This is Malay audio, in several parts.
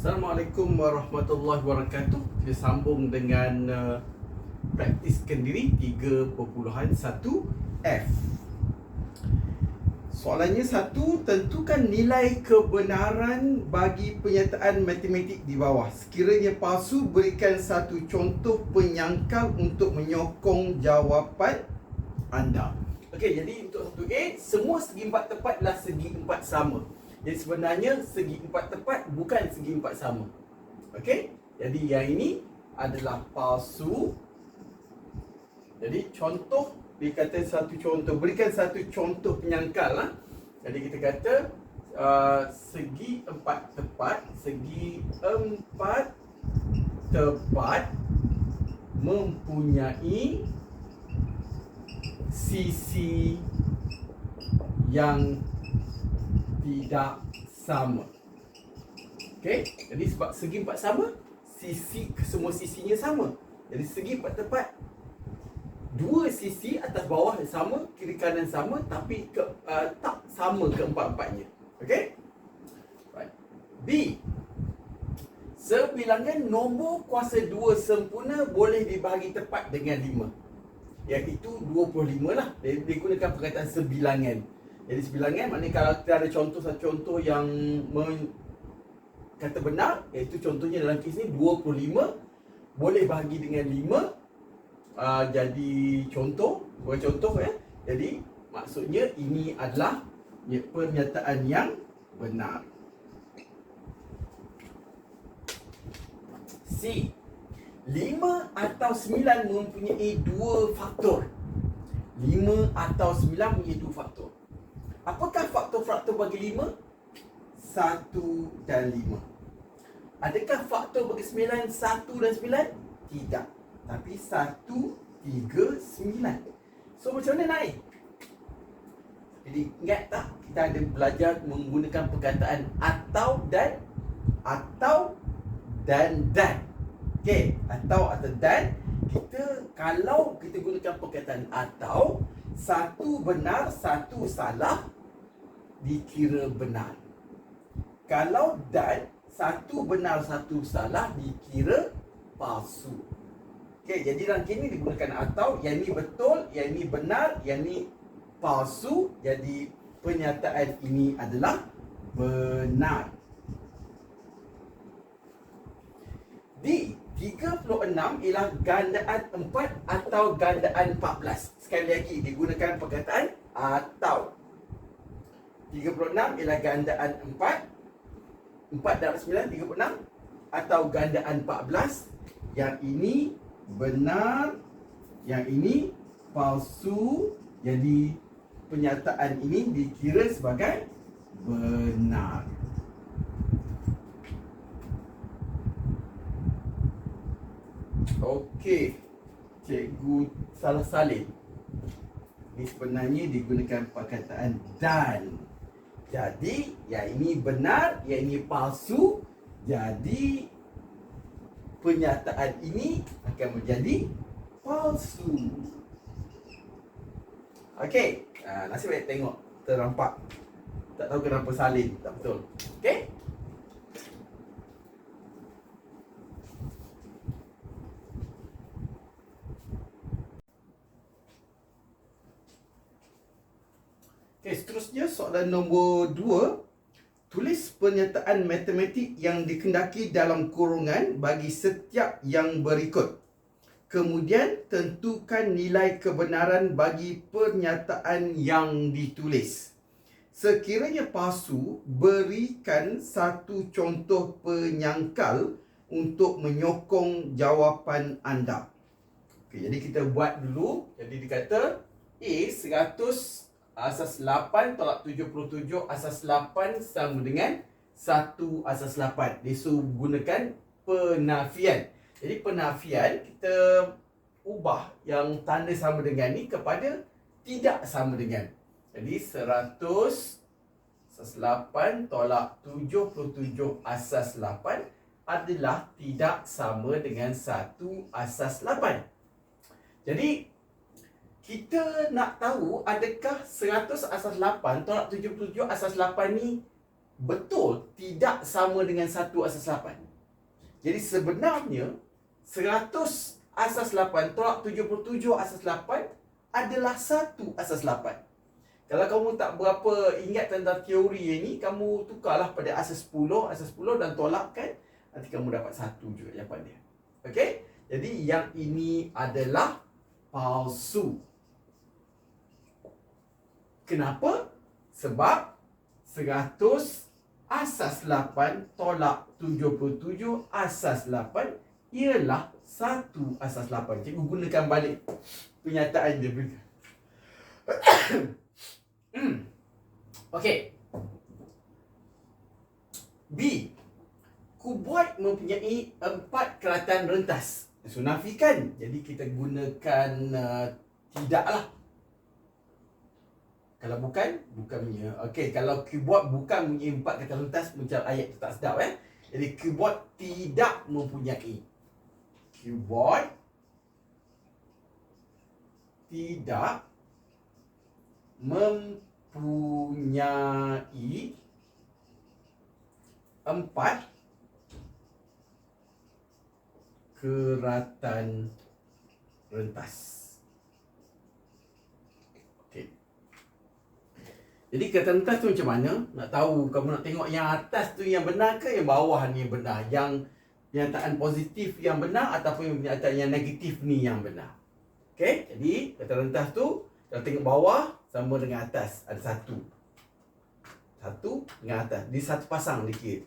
Assalamualaikum warahmatullahi wabarakatuh. Kita sambung dengan uh, praktiskan diri 3.1 F. Soalannya satu, tentukan nilai kebenaran bagi penyataan matematik di bawah. Sekiranya palsu, berikan satu contoh penyangkal untuk menyokong jawapan anda. Okey, jadi untuk satu A, semua segi empat tepat adalah segi empat sama. Jadi sebenarnya segi empat tepat bukan segi empat sama. Okey? Jadi yang ini adalah palsu. Jadi contoh dia kata satu contoh, berikan satu contoh penyangkal lah. Jadi kita kata uh, segi empat tepat, segi empat tepat mempunyai sisi yang tidak sama. Okey, jadi sebab segi empat sama, sisi semua sisinya sama. Jadi segi empat tepat dua sisi atas bawah sama, kiri kanan sama tapi ke, uh, tak sama keempat-empatnya. Okey? Right. B. Sebilangan nombor kuasa dua sempurna boleh dibahagi tepat dengan lima. Yang itu 25 lah. Dia, dia gunakan perkataan sebilangan. Jadi sebilangan maknanya kalau kita ada contoh satu contoh yang men, kata benar, iaitu contohnya dalam kes ni 25 boleh bahagi dengan 5 uh, jadi contoh, bukan contoh ya. Jadi maksudnya ini adalah ya, pernyataan yang benar. C. 5 atau 9 mempunyai dua faktor. 5 atau 9 mempunyai dua faktor. Apakah faktor-faktor bagi 5? 1 dan 5. Adakah faktor bagi 9 1 dan 9? Tidak. Tapi satu, tiga, sembilan. So macam mana naik? Jadi ingat tak kita ada belajar menggunakan perkataan atau dan atau dan dan. Okey, atau atau dan kita kalau kita gunakan perkataan atau satu benar, satu salah dikira benar. Kalau dan satu benar, satu salah dikira palsu. Okey, jadi dalam kini digunakan atau yang ini betul, yang ini benar, yang ini palsu. Jadi pernyataan ini adalah benar. D. 36 ialah gandaan 4 atau gandaan 14. Sekali lagi digunakan perkataan atau. 36 ialah gandaan 4. 4 darab 9, 36. Atau gandaan 14. Yang ini benar yang ini palsu jadi penyataan ini dikira sebagai benar okey cikgu salah salin ini sebenarnya digunakan perkataan dan jadi yang ini benar yang ini palsu jadi pernyataan ini akan menjadi palsu. Okey, uh, nasib baik tengok terampak. Tak tahu kenapa salin, tak betul. Okey? Okey, seterusnya soalan nombor 2 Tulis pernyataan matematik yang dikendaki dalam kurungan bagi setiap yang berikut. Kemudian tentukan nilai kebenaran bagi pernyataan yang ditulis. Sekiranya palsu, berikan satu contoh penyangkal untuk menyokong jawapan anda. Okay, jadi kita buat dulu. Jadi dikata A 100 asas 8 tolak 77 asas 8 sama dengan 1 asas 8. Dia suruh gunakan penafian. Jadi penafian kita ubah yang tanda sama dengan ni kepada tidak sama dengan. Jadi 100 asas 8 tolak 77 asas 8 adalah tidak sama dengan 1 asas 8. Jadi kita nak tahu adakah 100 asas 8 tolak 77 asas 8 ni betul tidak sama dengan 1 asas 8. Jadi sebenarnya 100 asas 8 tolak 77 asas 8 adalah 1 asas 8. Kalau kamu tak berapa ingat tentang teori ini, kamu tukarlah pada asas 10, asas 10 dan tolakkan, nanti kamu dapat 1 juga jawapan dia. Okey? Jadi yang ini adalah palsu. Kenapa? Sebab 100 asas 8 tolak 77 asas 8 ialah 1 asas 8. Cikgu gunakan balik penyataan dia beri. hmm. Okey. B. Kuboid mempunyai empat keratan rentas. So, nafikan. Jadi, kita gunakan uh, tidaklah. Kalau bukan, bukan punya. Okey, kalau keyboard bukan mempunyai empat keratan rentas, macam ayat tu tak sedap eh. Jadi, keyboard tidak mempunyai. Keyboard tidak mempunyai empat keratan rentas. Jadi keratan rentas tu macam mana? Nak tahu kamu nak tengok yang atas tu yang benar ke yang bawah ni yang benar? Yang pernyataan positif yang benar ataupun yang pernyataan yang negatif ni yang benar? Okey, jadi kata rentas tu kalau tengok bawah sama dengan atas ada satu. Satu dengan atas. Di satu pasang dikit.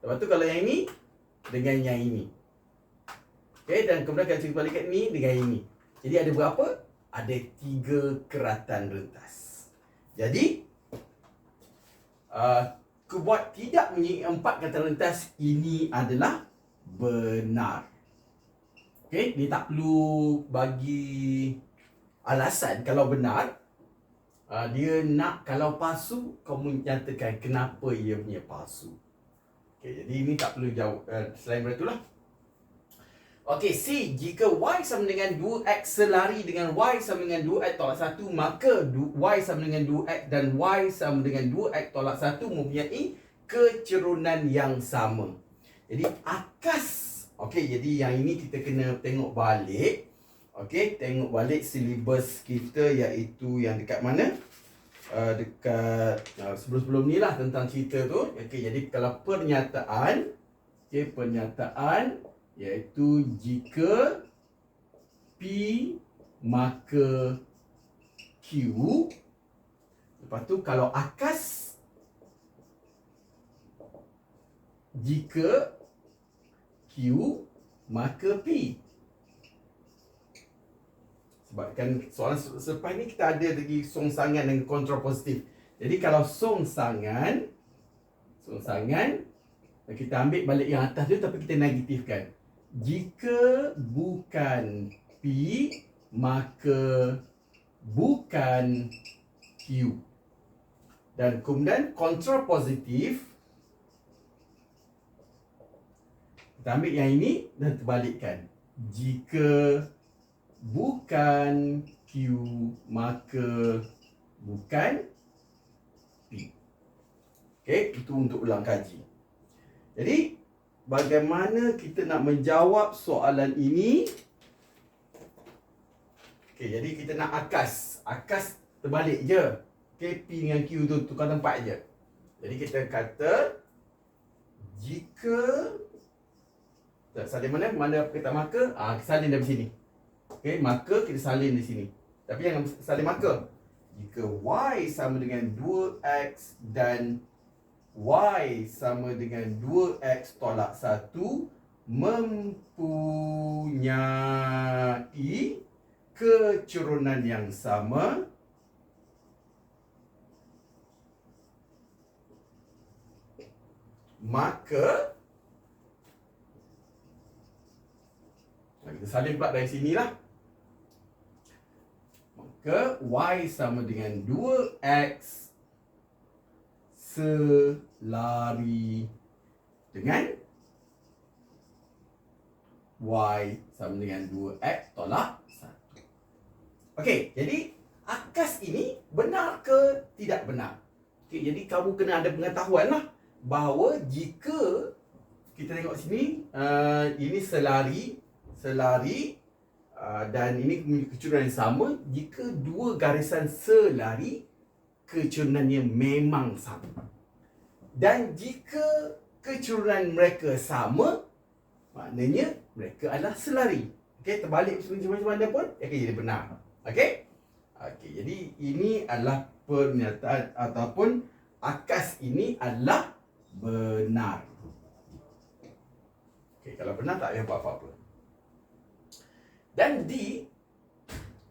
Lepas tu kalau yang ini dengan yang ini. Okey, dan kemudian kalau cikgu balikkan ni dengan ini. Jadi ada berapa? Ada tiga keratan rentas. Jadi uh, kubuat tidak mempunyai empat keratan rentas ini adalah benar. Okey, dia tak perlu bagi alasan kalau benar. Uh, dia nak kalau palsu, kau menyatakan kenapa ia punya palsu. Okey, jadi ini tak perlu jawab uh, selain daripada itulah. Okey, C. Jika Y sama dengan 2X selari dengan Y sama dengan 2X tolak 1, maka Y sama dengan 2X dan Y sama dengan 2X tolak 1 mempunyai kecerunan yang sama. Jadi, akas Okey, jadi yang ini kita kena tengok balik. Okey, tengok balik silibus kita iaitu yang dekat mana? Uh, dekat uh, sebelum-sebelum ni lah tentang cerita tu. Okey, jadi kalau pernyataan, okey, pernyataan iaitu jika P maka Q Lepas tu kalau akas jika Q maka P. Sebab kan soalan selepas ni kita ada lagi songsangan dan kontrapositif. Jadi kalau songsangan, songsangan, kita ambil balik yang atas tu tapi kita negatifkan. Jika bukan P, maka bukan Q. Dan kemudian kontrapositif, Kita ambil yang ini dan terbalikkan. Jika bukan Q, maka bukan P. Okey, itu untuk ulang kaji. Jadi, bagaimana kita nak menjawab soalan ini? Okey, jadi kita nak akas. Akas terbalik je. Okey, P dengan Q tu tukar tempat je. Jadi kita kata jika salin mana? Mana kita marker? Ah, salin dari sini. Okey, marker kita salin di sini. Tapi jangan salin marker. Jika y sama dengan 2x dan y sama dengan 2x tolak 1 mempunyai kecerunan yang sama maka Kita salin pula dari sini lah. Maka Y sama dengan 2X selari dengan Y sama dengan 2X tolak 1. Okey, jadi akas ini benar ke tidak benar? Okey, jadi kamu kena ada pengetahuan lah. bahawa jika kita tengok sini uh, ini selari selari uh, dan ini kecurangan yang sama jika dua garisan selari kecurungannya memang sama. Dan jika kecurangan mereka sama maknanya mereka adalah selari. Okey terbalik macam mana pun akan jadi benar. Okey? Okey jadi ini adalah pernyataan ataupun akas ini adalah benar. Okey kalau benar tak payah buat apa-apa. Dan D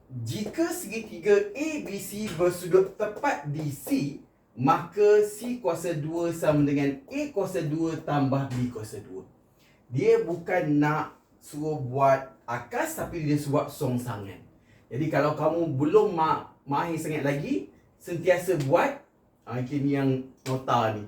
jika segitiga ABC bersudut tepat di C maka C kuasa 2 sama dengan A kuasa 2 tambah B kuasa 2 dia bukan nak suruh buat akas tapi dia suruh buat songsangan jadi kalau kamu belum ma mahir sangat lagi sentiasa buat uh, ini yang nota ni.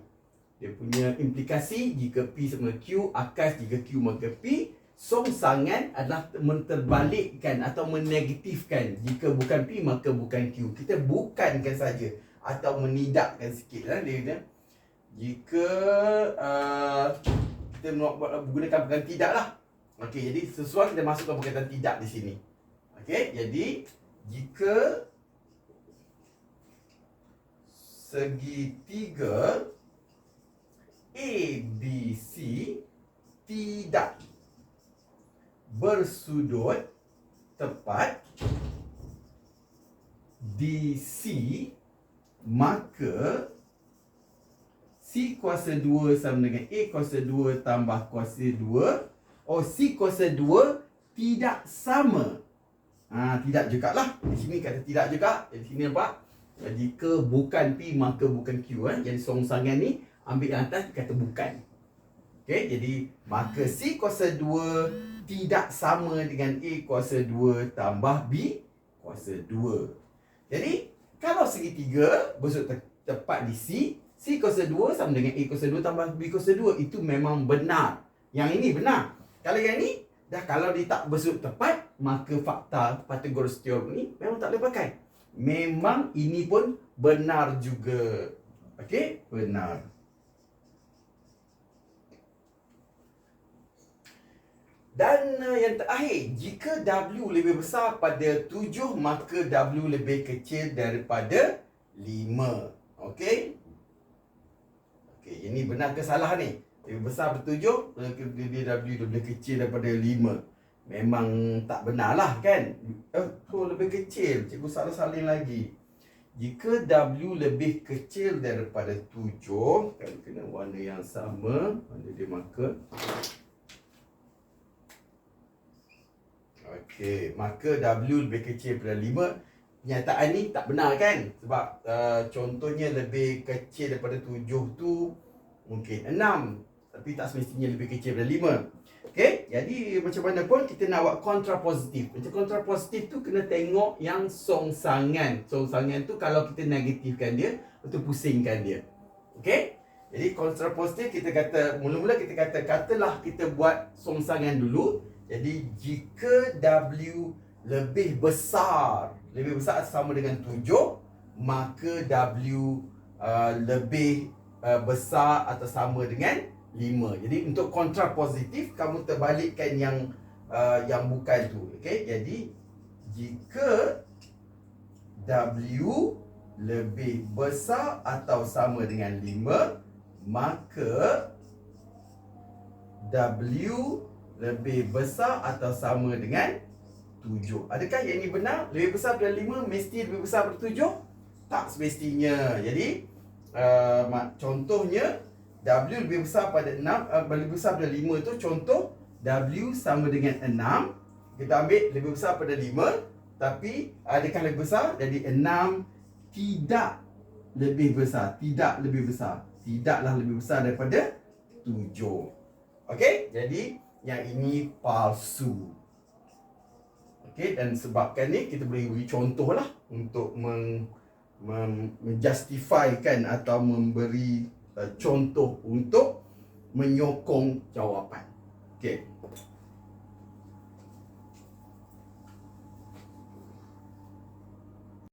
Dia punya implikasi jika P sama Q akas jika Q maka P songsangan adalah menterbalikkan atau menegatifkan. Jika bukan P maka bukan Q. Kita bukankan saja atau menidakkan sikit lah dia kata jika uh, kita menggunakan perkataan tidak lah. Okey, jadi sesuai kita masukkan perkataan tidak di sini. Okey, jadi jika segitiga ABC tidak bersudut tepat di C maka C kuasa 2 sama dengan A kuasa 2 tambah kuasa 2 oh C kuasa 2 tidak sama. Ha, tidak juga lah di sini kata tidak juga di sini nampak? Jika bukan P maka bukan Q eh. jadi songsangan ni ambil yang atas kata bukan. Okay, jadi maka C kuasa 2 tidak sama dengan A kuasa 2 tambah B kuasa 2. Jadi, kalau segitiga bersudut te tepat di C, C kuasa 2 sama dengan A kuasa 2 tambah B kuasa 2. Itu memang benar. Yang ini benar. Kalau yang ini, dah kalau dia tak bersudut tepat, maka fakta Pythagoras theorem ni memang tak boleh pakai. Memang ini pun benar juga. Okey, benar. Dan uh, yang terakhir, jika W lebih besar pada 7, maka W lebih kecil daripada 5. Okey? Okey, ini benar ke salah ni? Lebih besar pada 7, dia W lebih kecil daripada 5. Memang tak benar lah kan? Eh, so lebih kecil. Cikgu salah salin lagi. Jika W lebih kecil daripada 7, kan kena warna yang sama. Mana dia marker? Okey, maka W lebih kecil daripada 5. Kenyataan ni tak benar kan? Sebab uh, contohnya lebih kecil daripada 7 tu mungkin 6. Tapi tak semestinya lebih kecil daripada 5. Okey, jadi macam mana pun kita nak buat kontrapositif. Macam kontrapositif tu kena tengok yang songsangan. Songsangan tu kalau kita negatifkan dia, betul pusingkan dia. Okey? Jadi kontrapositif kita kata mula-mula kita kata katalah kita buat songsangan dulu jadi jika W lebih besar, lebih besar sama dengan 7, maka W uh, lebih uh, besar atau sama dengan 5. Jadi untuk kontra positif kamu terbalikkan yang uh, yang bukan tu. Okey. Jadi jika W lebih besar atau sama dengan 5, maka W lebih besar atau sama dengan 7. Adakah yang ini benar? Lebih besar daripada 5 mesti lebih besar daripada 7? Tak semestinya. Jadi uh, contohnya W lebih besar pada 6 uh, lebih besar daripada 5 tu contoh W sama dengan 6. Kita ambil lebih besar pada 5 tapi adakah lebih besar? Jadi 6 tidak lebih besar, tidak lebih besar. Tidaklah lebih besar daripada 7. Okey? Jadi yang ini palsu. Okey dan sebabkan ni kita boleh beri contoh lah untuk meng, menjustifikan atau memberi uh, contoh untuk menyokong jawapan. Okey.